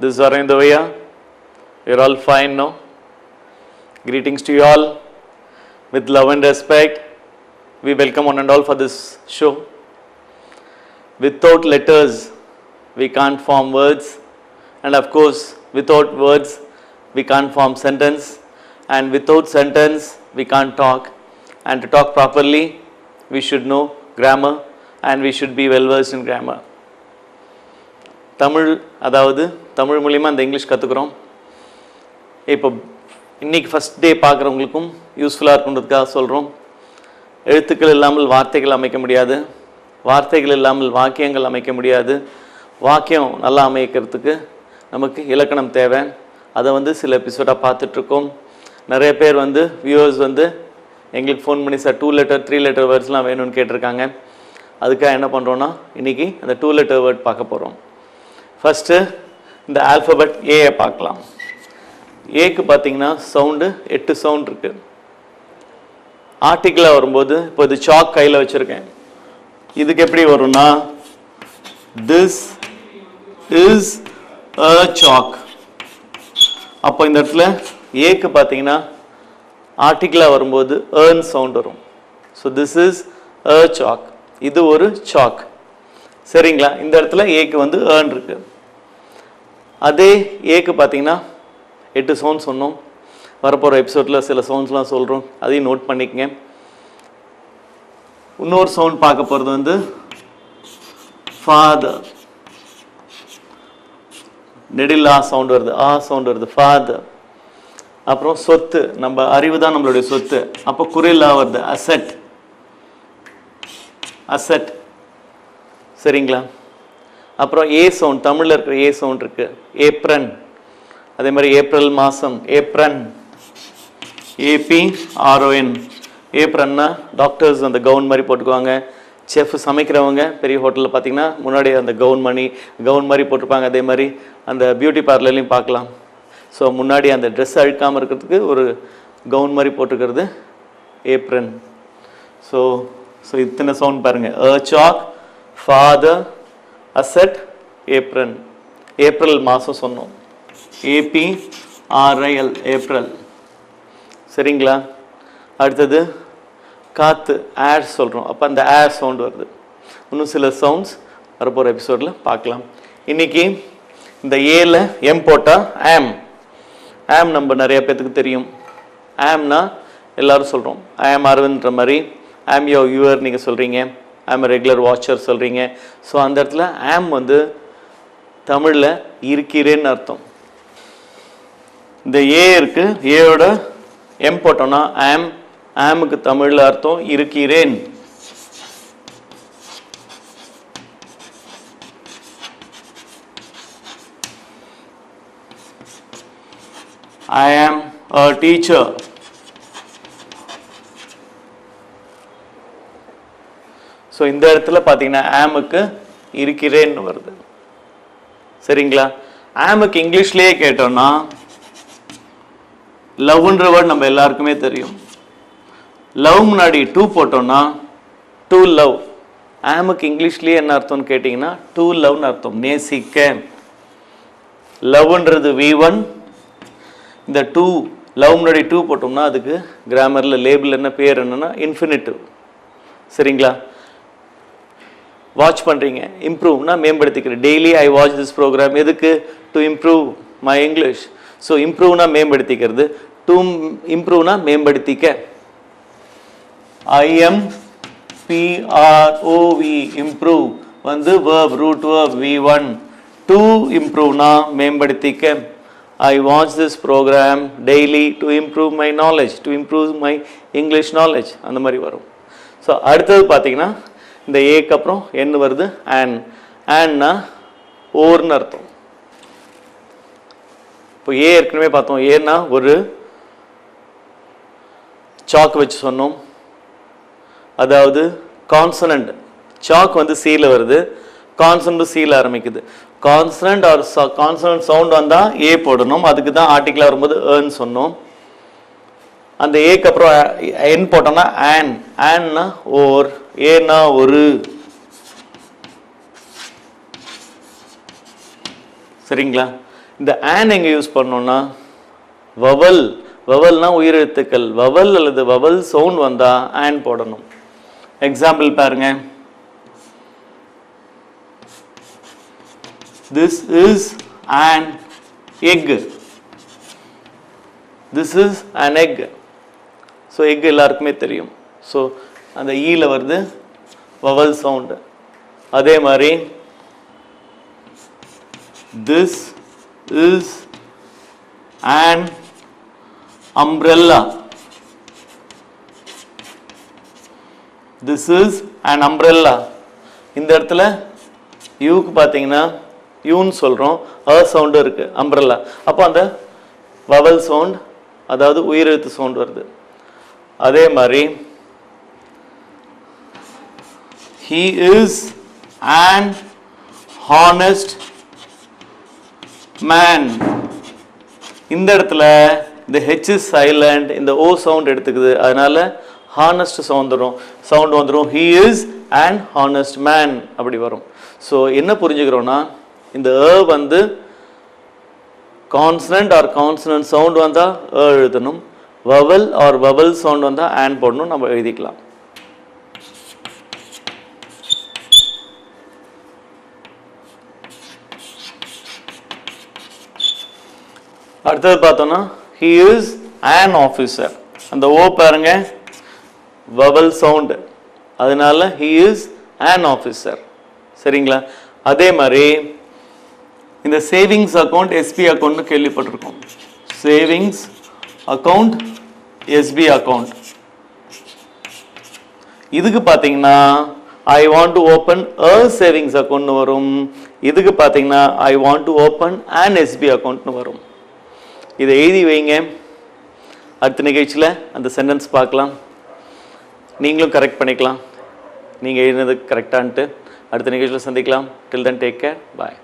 This is Arindavaya. You're all fine now. Greetings to you all. With love and respect, we welcome one and all for this show. Without letters, we can't form words. And of course, without words, we can't form sentence. And without sentence, we can't talk. And to talk properly, we should know grammar and we should be well versed in grammar. Tamil அதாவது தமிழ் மூலிமா அந்த English கற்றுக்குறோம் இப்போ இன்னைக்கு first day பார்க்குறவங்களுக்கும் யூஸ்ஃபுல்லாக இருக்குன்றதுக்காக சொல்கிறோம் எழுத்துக்கள் இல்லாமல் வார்த்தைகள் அமைக்க முடியாது. வார்த்தைகள் இல்லாமல் வாக்கியங்கள் அமைக்க முடியாது. வாக்கியம் நல்லா அமைக்கிறதுக்கு நமக்கு இலக்கணம் தேவை. அதை வந்து சில எபிசோடாக பார்த்துட்ருக்கோம். நிறைய பேர் வந்து வியூவர்ஸ் வந்து எங்களுக்கு ஃபோன் பண்ணி sir two letter three letter வேர்ட்ஸ்லாம் வேணும்னு கேட்டிருக்காங்க. அதுக்காக என்ன பண்ணுறோன்னா இன்றைக்கி அந்த டூ லெட்டர் வேர்ட் பார்க்க போகிறோம் ஃபஸ்ட்டு இந்த ஆல்ஃபபெட் ஏயை பார்க்கலாம். ஏக்கு பார்த்தீங்கன்னா சவுண்டு எட்டு சவுண்ட் இருக்குது ஆர்டிக்கிளாக வரும்போது இப்போ இது சாக் கையில் வச்சுருக்கேன். இதுக்கு எப்படி வரும்னா திஸ் இஸ் அ சாக் அப்போ இந்த இடத்துல ஏக்கு பார்த்தீங்கன்னா ஆர்டிக்கிளாக வரும்போது ஏர்ன் சவுண்ட் வரும். So this is a sock இது ஒரு சாக் சரிங்களா? இந்த இடத்துல ஏக்கு வந்து ஏர்ன் இருக்குது அதே ஏக்கு பார்த்தீங்கன்னா எட்டு சவுண்ட் சொன்னோம். வரப்போகிற எபிசோடில் சில சவுண்ட்ஸ்லாம் சொல்கிறோம் அதையும் நோட் பண்ணிக்கங்க. இன்னொரு சவுண்ட் பார்க்க போகிறது வந்து ஃபாதர் நெடில் ஆ சவுண்ட் வருது. ஆ சவுண்ட் வருது. ஃபாதர் அப்புறம் சொத்து. நம்ம அறிவு தான் நம்மளுடைய சொத்து. அப்போ குரிலா வருது. அசெட் அசெட் சரிங்களா? அப்புறம் ஏ சவுண்ட் தமிழில் இருக்கிற ஏ சவுண்ட் இருக்கு. ஏப்ரன். அதே மாதிரி ஏப்ரல் மாதம் apron. A P R O N. ஏப்ரன்னா doctors அந்த கவுன் மாதிரி போட்டுக்குவாங்க. செஃப் சமைக்கிறவங்க பெரிய ஹோட்டலில் பார்த்தீங்கன்னா முன்னாடி அந்த கவுன் மணி கவுன் மாதிரி போட்டிருப்பாங்க. அதே மாதிரி அந்த பியூட்டி பார்லர்லையும் பார்க்கலாம். ஸோ முன்னாடி அந்த ட்ரெஸ் அழுக்காமல் இருக்கிறதுக்கு ஒரு கவுன் மாதிரி போட்டுக்கிறது ஏப்ரன். ஸோ ஸோ இத்தனை சவுண்ட் பாருங்கள் a sock father asset April. April மாதம் சொன்னோம். A P R I L April. சரிங்களா? அடுத்தது காற்று ஏர் சொல்கிறோம் அப்போ அந்த ஏர் சவுண்ட் வருது. இன்னும் சில சவுண்ட்ஸ் வரப்போகிற எபிசோடில் பார்க்கலாம். இன்றைக்கி இந்த ஏல எம் போட்டால் ஆம் ஆம் நம்ம நிறைய பேர்த்துக்கு தெரியும். ஆம்னா எல்லாரும் சொல்கிறோம் ஆம் அரவிந்த்ன்ற மாதிரி ஆம் யோ யூவர் நீங்கள் சொல்கிறீங்க ஆம் ரெகுலர் வாட்சர் சொல்கிறீங்க ஸோ அந்த இடத்துல ஆம் வந்து தமிழில் இருக்கிறேன்னு அர்த்தம். இந்த ஏ இருக்கு ஏயோட எம் போட்டோம்னா ஆம் ஆமுக்கு தமிழில் அர்த்தம் இருக்கிறேன். I am a teacher. So இந்த இடத்துல பார்த்தீங்கன்னா ஆமுக்கு இருக்கிறேன்னு வருது. சரிங்களா? ஆமுக்கு இங்கிலீஷ்லேயே கேட்டோம்னா லவ்ன்ற வேர்டு நம்ம எல்லாருக்குமே தெரியும். லவ் முன்னாடி டூ போட்டோம்னா டூ லவ் ஆமுக்கு இங்கிலீஷ்லேயே என்ன அர்த்தம்னு கேட்டிங்கன்னா டூ லவ்னு அர்த்தம். நேசிக்க லவ்ன்றது வி ஒன் இந்த டூ லவ் முன்னாடி டூ போட்டோம்னா அதுக்கு கிராமரில் லேபிள் என்ன பேர் என்னென்னா இன்ஃபினிட்டிவ் சரிங்களா? வாட்ச் பண்ணுறீங்க இம்ப்ரூவ்னா மேம்படுத்திக்கிறேன் daily I watch this program எதுக்கு? To improve my English so இம்ப்ரூவ்னா மேம்படுத்திக்கிறது. டு இம்ப்ரூவ்னா மேம்படுத்திக்க. I M P R O V improve வந்து verb root verb V one to இம்ப்ரூவ்னா மேம்படுத்திக்க. I watch this program daily to improve my knowledge to improve my English knowledge அந்த மாதிரி வரும். So அடுத்தது பார்த்தீங்கன்னா இந்த ஏக்கு அப்புறம் என்ன வருது ஆன் ஆன்னா ஓர்னு அர்த்தம். இப்போ ஏ ஏற்கனவே பார்த்தோம். ஏன்னா ஒரு சாக் வச்சு சொன்னோம். அதாவது கான்சனண்ட் சாக் வந்து சீல வருது. கான்சனண்ட் சீல ஆரம்பிக்குது. கான்சனண்ட் ஆர் கான்சனண்ட் சவுண்ட் வந்தால் ஏ போடணும். அதுக்கு தான் ஆர்டிக்கலாக வரும்போது e ஏர்ன் சொன்னோம். அந்த ஏக்கு அப்புறம் என் போட்டோம்னா ஆன் ஆன்னா ஓர். ஏன்னா ஒரு சரிங்களா? இந்த ஆன் எங்கே யூஸ் பண்ணோம்னா வவல் வவல்னா உயிரெழுத்துக்கள். வவல் அல்லது வவல் சவுண்ட் வந்தா ஆன் போடணும். எக்ஸாம்பிள் பாருங்க. This is an egg this is an egg so egg எல்லாருக்குமே தெரியும். ஸோ அந்த ஈல வருது வவல் சவுண்டு அதே மாதிரி this is an umbrella this is an umbrella இந்த இடத்துல யூக்கு பார்த்தீங்கன்னா யூன்னு சொல்கிறோம் அ சவுண்டு இருக்குது அம்ப்ரெல்லா அப்போ அந்த வவல் சவுண்ட் அதாவது உயிரெழுத்து சவுண்ட் வருது. அதே மாதிரி he is an honest man இந்த இடத்துல இந்த ஹெச் இஸ் சைலண்ட் இந்த ஓ சவுண்ட் எடுத்துக்குது. அதனால ஹானஸ்ட் சவுண்ட் வரும். சவுண்ட் வந்துடும் he is an honest man அப்படி வரும். ஸோ என்ன புரிஞ்சுக்கிறோன்னா இந்த ஏ வந்து கான்சனன்ட் ஆர் கான்சனன்ட் சவுண்ட் வந்தால் ஏ எழுதணும். வவல் ஆர் வவல் சவுண்ட் வந்தால் ஆன் போடணும். நம்ம எழுதிக்கலாம். அடுத்தது பார்த்தோம்னா ஹி இஸ் ஆன் ஆஃபீஸர் அந்த ஓ பாருங்க வவல் சவுண்டு அதனால ஹி இஸ் ஆன் ஆஃபீஸர் சரிங்களா? அதே மாதிரி இந்த சேவிங்ஸ் அக்கௌண்ட் எஸ்பி அக்கௌண்ட்னு கேள்விப்பட்டிருக்கோம். சேவிங்ஸ் அக்கௌண்ட் எஸ்பி அக்கௌண்ட் இதுக்கு பார்த்தீங்கன்னா I want to open a savings அக்கௌண்ட்னு வரும். இதுக்கு பார்த்தீங்கன்னா I want to open an SB அக்கௌண்ட்னு வரும். இதை எழுதி வைங்க. அடுத்த நிகழ்ச்சியில் அந்த சென்டென்ஸ் பார்க்கலாம். நீங்களும் கரெக்ட் பண்ணிக்கலாம். நீங்கள் எழுதினது கரெக்டான்ட்டு அடுத்த நிகழ்ச்சியில் சந்திக்கலாம். Till then take care bye